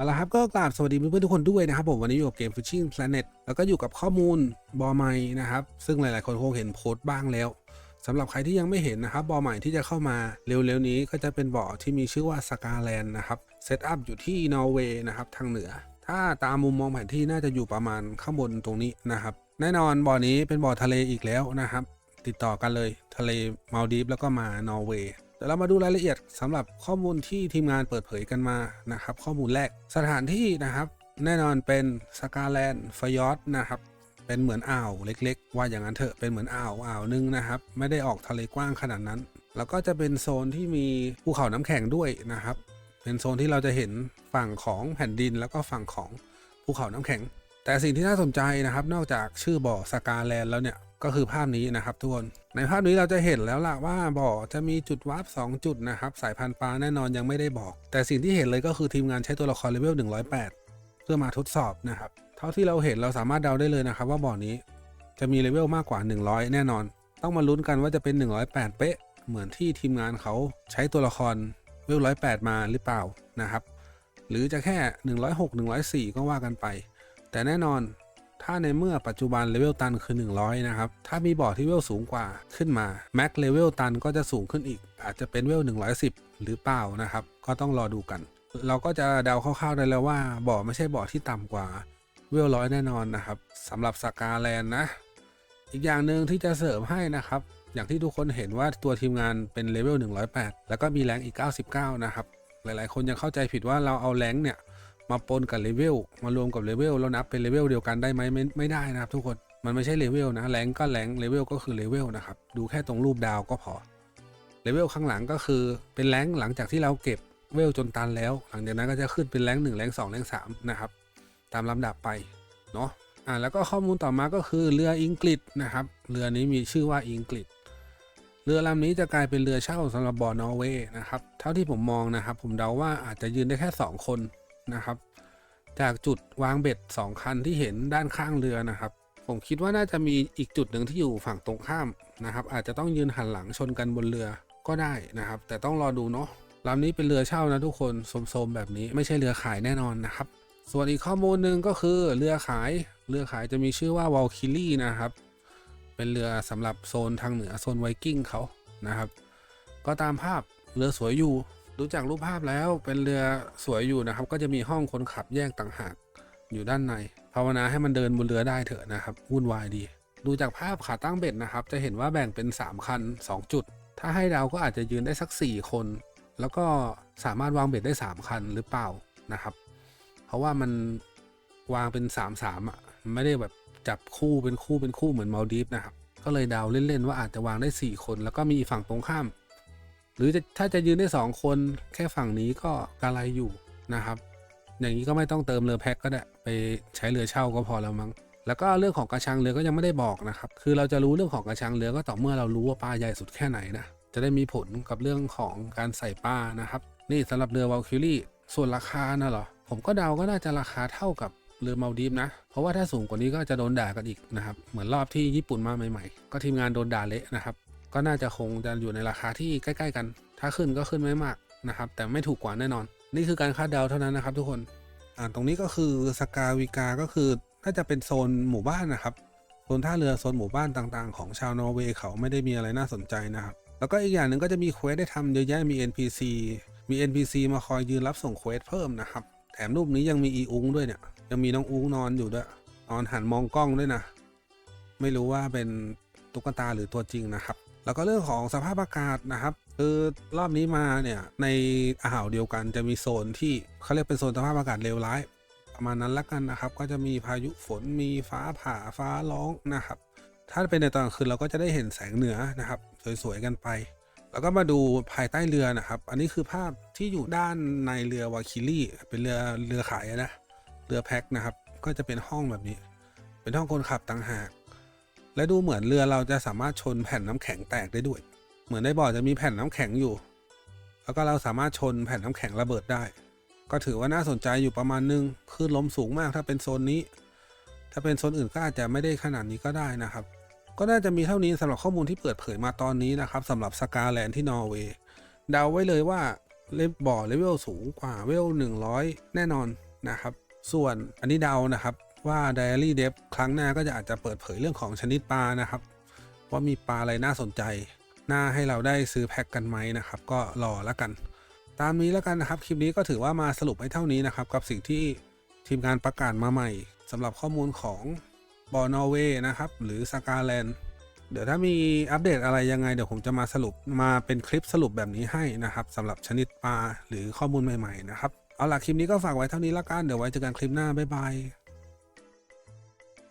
เอาละครับก็กราบสวัสดีเพื่อนๆทุกคนด้วยนะครับผมวันนี้อยู่กับเกม Fishing Planet แล้วก็อยู่กับข้อมูลบอใหม่นะครับ ซึ่งหลายๆคนคงเห็นโพสต์บ้างแล้วสำหรับใครที่ยังไม่เห็นนะครับบอใหม่ที่จะเข้ามาเร็วๆนี้ก็จะเป็นบ่อที่มีชื่อว่าสกาแลนด์นะครับเซตอัพอยู่ที่นอร์เวย์นะครับทางเหนือ ถ้าตามมุมมองแผนที่น่าจะอยู่ประมาณข้างบนตรงนี้นะครับ แน่นอนบ่อนี้เป็นบ่อทะเลอีกแล้วนะครับ ติดต่อกันเลยทะเลมาลดีฟแล้วก็มานอร์เวย์ เดี๋ยวเรามาดูรายละเอียดสำหรับข้อมูลที่ทีมงานเปิดเผยกันมานะครับ ข้อมูลแรกสถานที่นะครับ แน่นอนเป็นสกาแลนด์ฟยอร์ดนะครับเป็นเหมือนอ่าวเล็กๆ ว่าอย่างนั้นเถอะเป็นเหมือนอ่าวอ่าวหนึงนะครับ ไม่ได้ออกทะเลกว้างขนาดนั้น แล้วก็จะเป็นโซนที่มีภูเขาน้ำแข็งด้วยนะครับ เป็นโซนที่เราจะเห็นฝั่งของแผ่นดินแล้วก็ฝั่งของภูเขาน้ำแข็ง แต่สิ่งที่น่าสนใจนะครับ นอกจากชื่อบ่อสกาแลนด์แล้วเนี่ย ก็คือภาพนี้นะครับทุกคนในภาพนี้เราจะเห็นแล้วล่ะว่าบ่อจะมีจุดวาร์ป2จุดนะครับสายพันธุ์ปลาแน่นอนยังไม่ได้บอก แต่สิ่งที่เห็นเลยก็คือทีมงานใช้ตัวละครเลเวล108 เพื่อมาทดสอบนะครับเท่าที่เราเห็นเราสามารถเดาได้เลยนะครับ ว่าบ่อนี้จะมีเลเวลมากกว่า 100 แน่นอน ต้องมาลุ้นกันว่าจะเป็น 108 เป๊ะ เหมือนที่ทีมงานเขาใช้ตัวละครเวล108 มาหรือเปล่านะครับ หรือจะแค่ 106 104 ก็ว่ากันไป แต่แน่นอน ถ้าในเมื่อปัจจุบันเลเวลตันคือ 100 นะครับ ถ้ามีบอร์ดที่เวลสูงกว่าขึ้นมาแม็กเลเวลตันก็จะสูงขึ้นอีก อาจจะเป็นเวล 110 หรือเปล่านะครับ ก็ต้องรอดูกัน เราก็จะเดาคร่าวๆได้แล้วว่าบอร์ดไม่ใช่บอร์ดที่ต่ำกว่าเวลร้อยแน่นอนนะครับสำหรับสกาแลนนะ อีกอย่างหนึ่งที่จะเสริมให้นะครับอย่างที่ทุกคนเห็นว่าตัวทีมงานเป็นเลเวล108 แล้วก็มีแรงอีก 99 นะครับ หลายๆ คนยังเข้าใจผิดว่าเราเอาแรงเนี่ย มาปนกับเลเวลมารวมกับเลเวลแล้วนับเป็นเลเวลเดียวกันได้ไหมไม่ไม่ได้นะครับทุกคนมันไม่ใช่เลเวลนะแรงก็แรงเลเวลก็คือเลเวลนะครับดูแค่ตรงรูปดาวก็พอเลเวลข้างหลังก็คือเป็นแรงหลังจากที่เราเก็บเวลจนตันแล้ว หลังจากนั้นก็จะขึ้นเป็นแรงหนึ่งแรงสองแรงสามนะครับตามลำดับไปเนาะอ่าแล้วก็ข้อมูลต่อมาก็คือเรืออังกฤษนะครับเรือนี้มีชื่อว่าอังกฤษเรือลำนี้จะกลายเป็นเรือเช่าสำหรับบ่อนอร์เวย์นะครับเท่าที่ผมมองนะครับ ผมเดาว่าอาจจะยืนได้แค่ 2 คน นะครับ จากจุดวางเบ็ด 2 คันที่เห็นด้านข้างเรือนะครับ ผมคิดว่าน่าจะมีอีกจุดหนึ่งที่อยู่ฝั่งตรงข้ามนะครับ อาจจะต้องยืนหันหลังชนกันบนเรือก็ได้นะครับ แต่ต้องรอดูเนาะลำนี้เป็นเรือเช่านะทุกคนโสมๆแบบนี้ไม่ใช่เรือขายแน่นอนนะครับ ส่วนอีกข้อมูลหนึ่งก็คือเรือขายเรือขายจะมีชื่อว่าวอลคิลี่นะครับ เป็นเรือสำหรับโซนทางเหนือโซนไวกิ้งเขานะครับ ก็ตามภาพเรือสวยอยู่ ดูจากรูปภาพแล้วเป็นเรือสวยอยู่นะครับ ก็จะมีห้องคนขับแยกต่างหากอยู่ด้านใน ภาวนาให้มันเดินบนเรือได้เถอะนะครับวุ่นวายดี ดูจากภาพขาตั้งเบ็ดนะครับ จะเห็นว่าแบ่งเป็น 3 คัน 2 จุด ถ้าให้เดาก็อาจจะยืนได้สัก 4 คน แล้วก็สามารถวางเบ็ดได้ 3 คันหรือเปล่านะครับ เพราะว่ามันวางเป็น 3 3อะมันไม่ได้แบบจับคู่เป็นคู่เป็นคู่เหมือนมาลดีฟนะครับก็เลยเดาเล่นๆว่าอาจจะวางได้ 4 คน แล้วก็มีฝั่งตรงข้าม หรือจะถ้าจะยืนได้ 2 คนแค่ฝั่งนี้ก็กะไรอยู่นะครับ อย่างนี้ก็ไม่ต้องเติมเรือแพ็คก็ได้ไปใช้เรือเช่าก็พอแล้วมั้งแล้วก็เรื่องของกระชังเรือก็ยังไม่ได้บอกนะครับ คือเราจะรู้เรื่องของกระชังเรือก็ต่อเมื่อเรารู้ว่าปลาใหญ่สุดแค่ไหนนะ จะได้มีผลกับเรื่องของการใส่ปลานะครับ นี่สำหรับเรือวอลคิลี่ส่วนราคาน่ะเหรอ ผมก็เดาก็น่าจะราคาเท่ากับเรือมาดีฟนะ เพราะว่าถ้าสูงกว่านี้ก็จะโดนด่ากันอีกนะครับ เหมือนรอบที่ญี่ปุ่นมาใหม่ๆ ก็ทีมงานโดนด่าเละนะครับ ก็น่าจะคงจะอยู่ในราคาที่ใกล้ ๆ กัน ถ้าขึ้นก็ขึ้นไม่มากนะครับ แต่ไม่ถูกกว่าแน่นอน นี่คือการคาดเดาเท่านั้นนะครับ ทุกคน อ่าตรงนี้ก็คือสกาวิกาก็คือน่าจะเป็นโซนหมู่บ้านนะครับ โซนท่าเรือโซนหมู่บ้านต่างๆ ของชาวนอร์เวย์เขาไม่ได้มีอะไรน่าสนใจนะครับ แล้วก็อีกอย่างหนึ่งก็จะมีเควสได้ทำเยอะแยะมี NPC มี NPC มาคอยยืนรับส่งเควสเพิ่มนะครับ แถมรูปนี้ยังมีอีอุงด้วยเนี่ย ยังมีน้องอุงนอนอยู่ด้วย นอนหันมองกล้องด้วยนะ ไม่รู้ว่าเป็นตุ๊กตาหรือตัวจริงนะครับ แล้วก็เรื่องของสภาพอากาศนะครับคือรอบนี้มาเนี่ยในอ่าวเดียวกันจะมีโซนที่เขาเรียกเป็นโซนสภาพอากาศเลวร้าย ประมาณนั้นละกันนะครับ ก็จะมีพายุฝนมีฟ้าผ่าฟ้าร้องนะครับ ถ้าเป็นในตอนกลางคืนเราก็จะได้เห็นแสงเหนือนะครับสวยๆกันไป แล้วก็มาดูภายใต้เรือนะครับ อันนี้คือภาพที่อยู่ด้านในเรือวาคิลี่เป็นเรือเรือขายนะเรือแพ็คนะครับ ก็จะเป็นห้องแบบนี้ เป็นห้องคนขับต่างหาก และดูเหมือนเรือเราจะสามารถชนแผ่นน้ำแข็งแตกได้ด้วย เหมือนในบ่อจะมีแผ่นน้ำแข็งอยู่ แล้วก็เราสามารถชนแผ่นน้ำแข็งระเบิดได้ ก็ถือว่าน่าสนใจอยู่ประมาณนึงคลื่นลมสูงมากถ้าเป็นโซนนี้ ถ้าเป็นโซนอื่นก็อาจจะไม่ได้ขนาดนี้ก็ได้นะครับ ก็น่าจะมีเท่านี้สำหรับข้อมูลที่เปิดเผยมาตอนนี้นะครับสำหรับสกาแลนด์ที่นอร์เวย์เดาไว้เลยว่าเลบ่อเลเวลสูงกว่าเวล100 แน่นอนนะครับ ส่วนอันนี้เดานะครับ ว่า Diary d e v ครั้งหน้าก็จะอาจจะเปิดเผยเรื่องของชนิดปลานะครับ ว่ามีปลาอะไรน่าสนใจ น่าให้เราได้ซื้อแพ็กกันไหมนะครับ ก็รอแล้วกัน ตามนี้แล้วกันนะครับ คลิปนี้ก็ถือว่ามาสรุปให้เท่านี้นะครับ กับสิ่งที่ทีมงานประกาศมาใหม่สำหรับข้อมูลของบอนอเวย์นะครับ หรือสกาแลนด์เดี๋ยวถ้ามีอัปเดตอะไรยังไงเดี๋ยวผมจะมาสรุปมาเป็นคลิปสรุปแบบนี้ให้นะครับสำหรับชนิดปลาหรือข้อมูลใหม่ๆนะครับ เอาล่ะคลิปนี้ก็ฝากไว้เท่านี้ละกันเดี๋ยวไว้เจอกันคลิปหน้าบ๊ายบาย